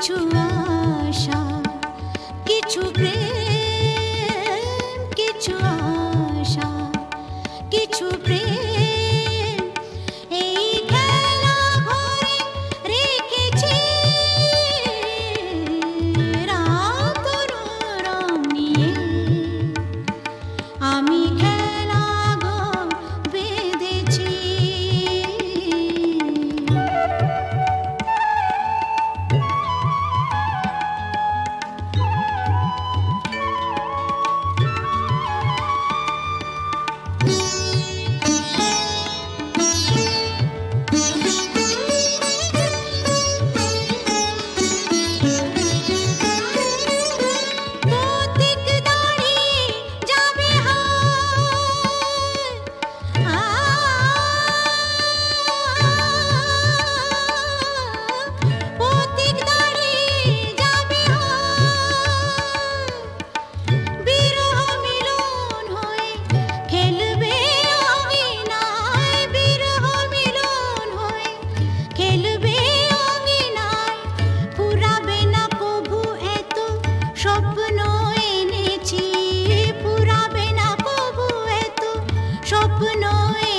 住。अपनों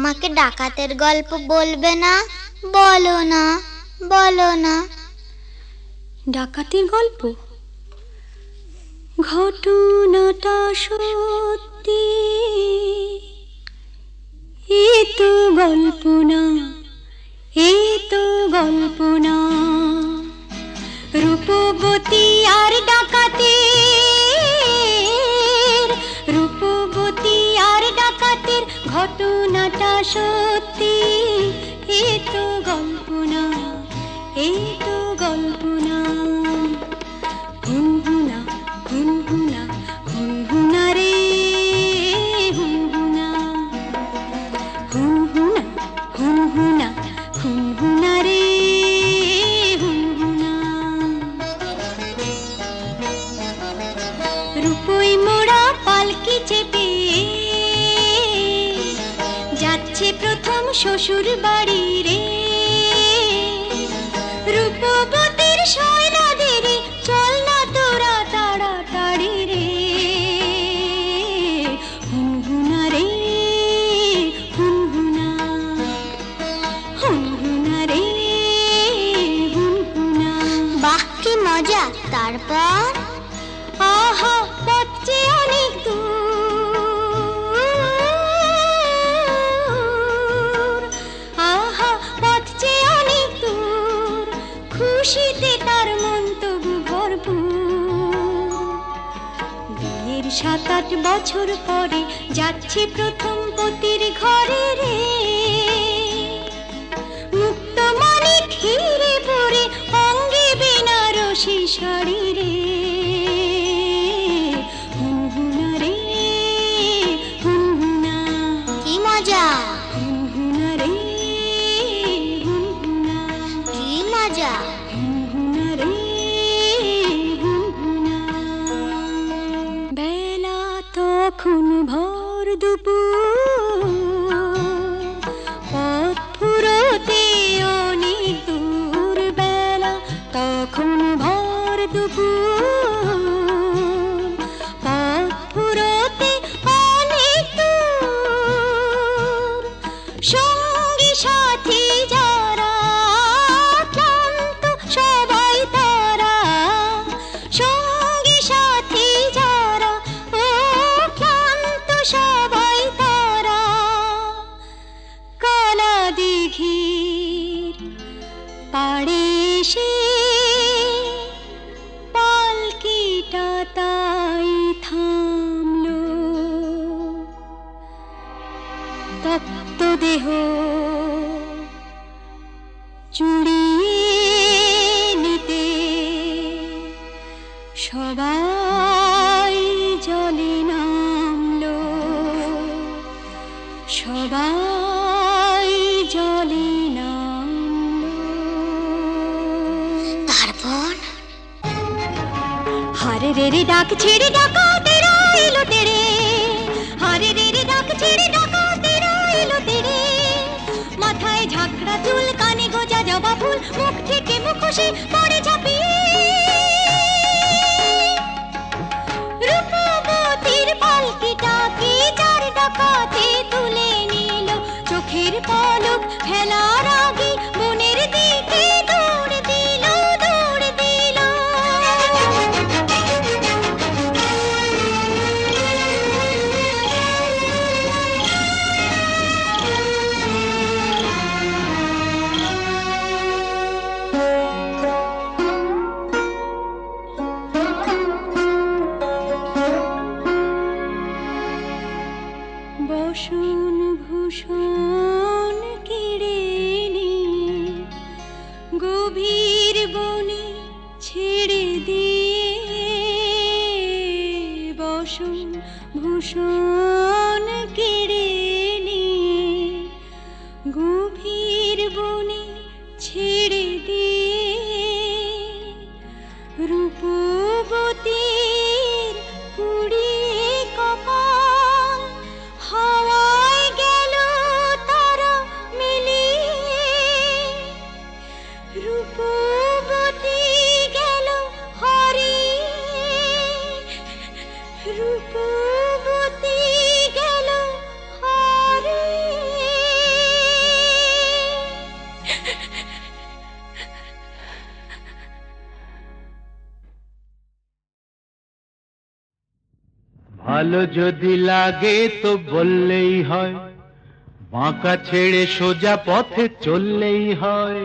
আমাকে ডাকাতের গল্প বলবে না? বলো না বলো না। ডাকাতের গল্প? ঘটনাটা সত্যি। এ তো গল্প না, এ তো গল্প না। রূপবতী আর ডাকাতি ঘটনাটা সত্যি? এ তো গল্প না এ তো গল্প না। হুনহুনা হুনহুনা হুনহুনা রে হুনহুনা হুনহুনা হুনহুনা বছর পরে যাচ্ছে প্রথম পতির ঘরে রে। মুক্ত মনে এখন ভর দুপুর ताई थाम लो। तत्व तो देहो থেকে গভীর বনে ছেড়ে দিয়ে বসন ভূষণ ভালো যদি লাগে তো বললেই হয়। বাঁকা ছেড়ে সোজা পথে চললেই হয়।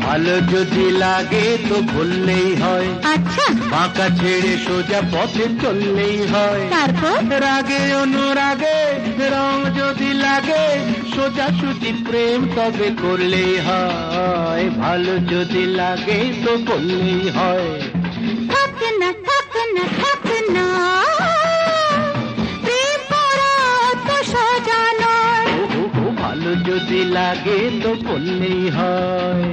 ভালো যদি লাগে তো বললেই হয়। আচ্ছা। বাঁকা ছেড়ে সোজা পথে চললেই হয়। তারপর? রাগে অনুরাগে রং যদি লাগে সোজা সুজি প্রেম তবে করলেই হয়। ভালো যদি লাগে তো বললেই হয়। বললেই হয়।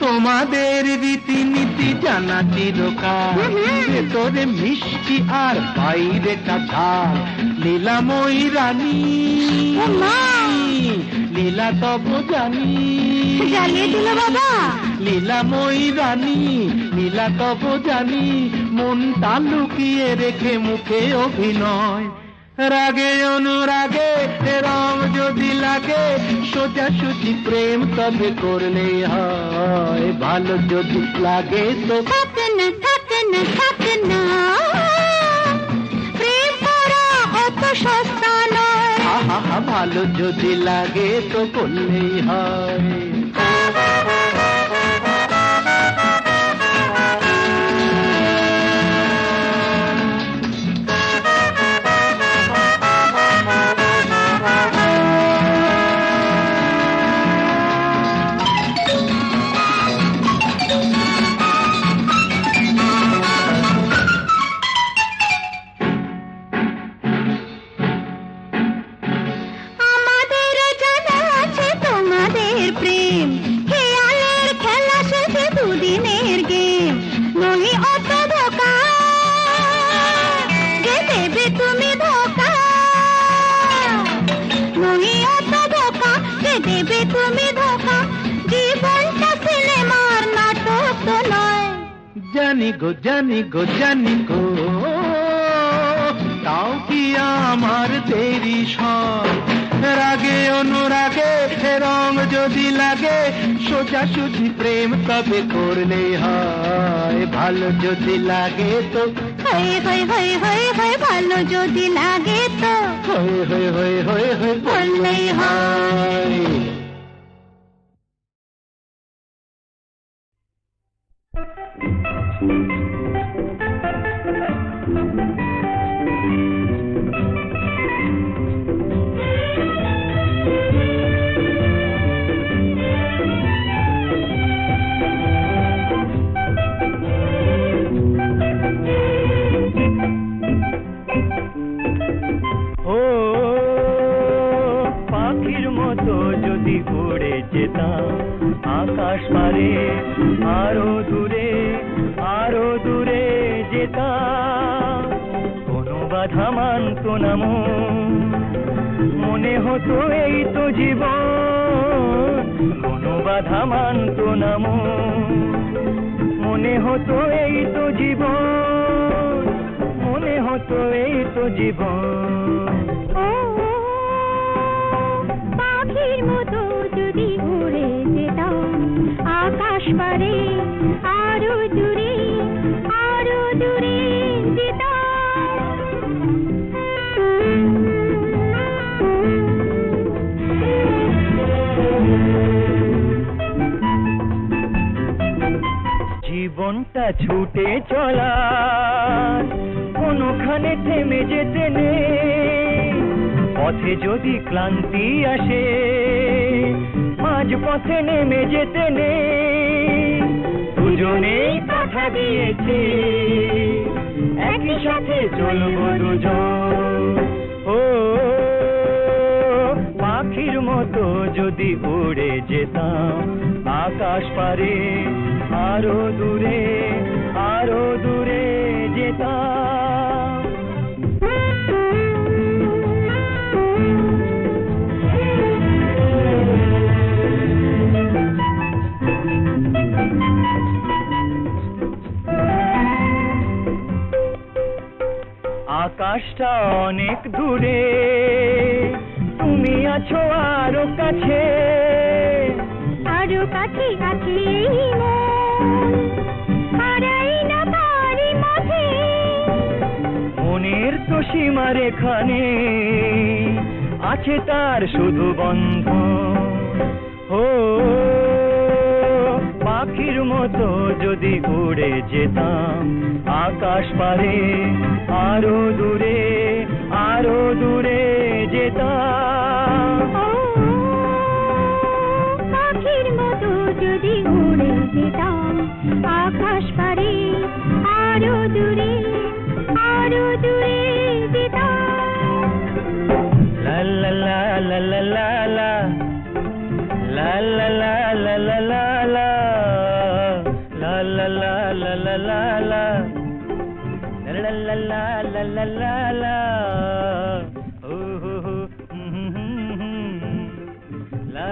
তোমাদের রীতিনীতি জানা চিরকাল। ভেতরে মিষ্টি আর বাইরে কাঁঠাল লীলাময়ী রানী। লীলা তব জানি। জ্বালিয়ে দিল বাবা। লীলাময়ী রানী লীলা তব জানি মনটা লুকিয়ে রেখে মুখে অভিনয়। রাগে অনুরাগে রং যদি লাগে সোজা সুজি প্রেম তবে করলে হয়। ভালো যদি লাগে তো থাক না থাক না থাক না। সস্তা নয়। ভালো যদি লাগে তো করলেই হয়। গো জানি গো তাও কি আমার দেরি সয় রাগে অনুরাগে রং যদি লাগে সোজা সুজি প্রেম তবে করলে হয়। ভালো যদি লাগে তো। হয়ে হয়ে হয়ে হয়ে হয়ে ভালো যদি লাগে তো। হয়ে হয়ে হয়ে হয়ে হয়ে বললেই হয়। আকাশ পারে, আরও দূরে আরও দূরে যেতাম। কোনো বাধা মানত না মন। হতো এই তো জীবন। কোনো বাধা মানত না। মনে হতো এই তো জীবন। মনে হতো এই তো জীবন। জীবনটা ছুটে চলা কোনোখানে থেমে যেতে নেই। পথে যদি ক্লান্তি আসে পথে নেমে যেতে নেই। দুজনেই কথা দিয়েছে। একই সাথে চলবো দুজন। ও, পাখির মতো যদি উড়ে যেতাম আকাশ পারে, আরও দূরে আরও দূরে যেতাম। আকাশটা অনেক দূরে। তুমি আছো আরও কাছে। আরও কাছে কাছে মন। মনের তো সীমার এখানে আছে তার শুধু বন্ধ ও মতো যদি উড়ে যেতাম আকাশ পারে, আরও দূরে আরও দূরে যেতাম। যদি উড়ে যেতাম আকাশ পারে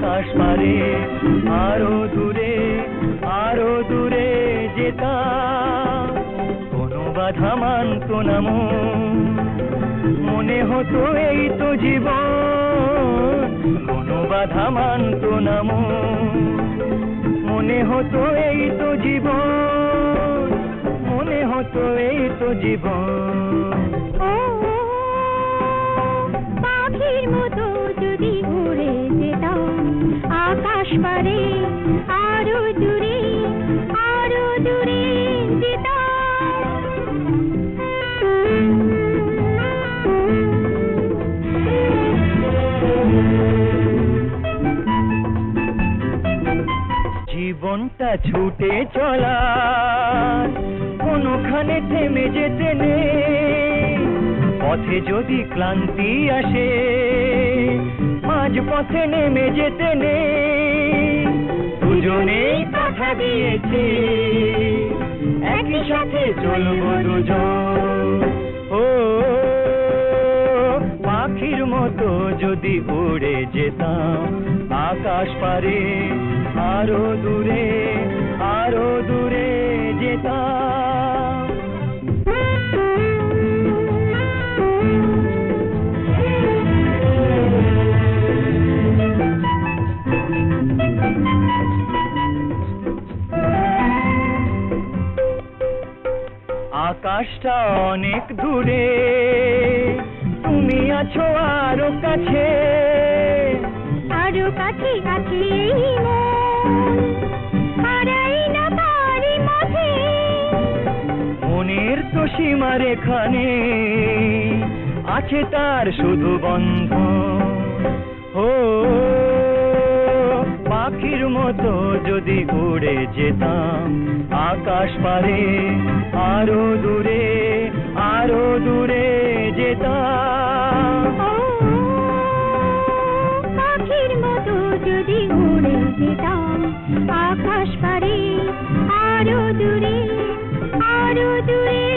আকাশ পারে, আরও দূরে আরও দূরে যেতাম কোনো বাধা মানত না মনে হতো এই তো জীবন, কোনো বাধা মানত না মনে হতো এই তো জীবন, মনে হতো এই তো জীবন। পাখির মতো যদি আকাশ পারে, আরও দূরে আরও দূরে জীবনটা ছুটে চলা, কোনোখানে থেমে যেতে নেই। পথে যদি ক্লান্তি আসে মাঝ পথে নেমে যেতে নেই। কথা দিয়েছে। একই সাথে চলবো দুজন। ও, পাখির মতো যদি উড়ে যেতাম আকাশ পারে, আরও দূরে আরও দূরে যেতাম। আকাশটা অনেক দূরে। তুমি আছো আরও কাছে। আরও কাছে কাছে মন। মনের তো সীমা রেখানে আছে তার শুধু বন্ধ ও পাখির মতো যদি উড়ে যেতাম আকাশ পারে, আরও দূরে আরও দূরে যেতাম। পাখির মতো যদি উড়ে যেতাম আকাশ পারে, আরও দূরে আরও দূরে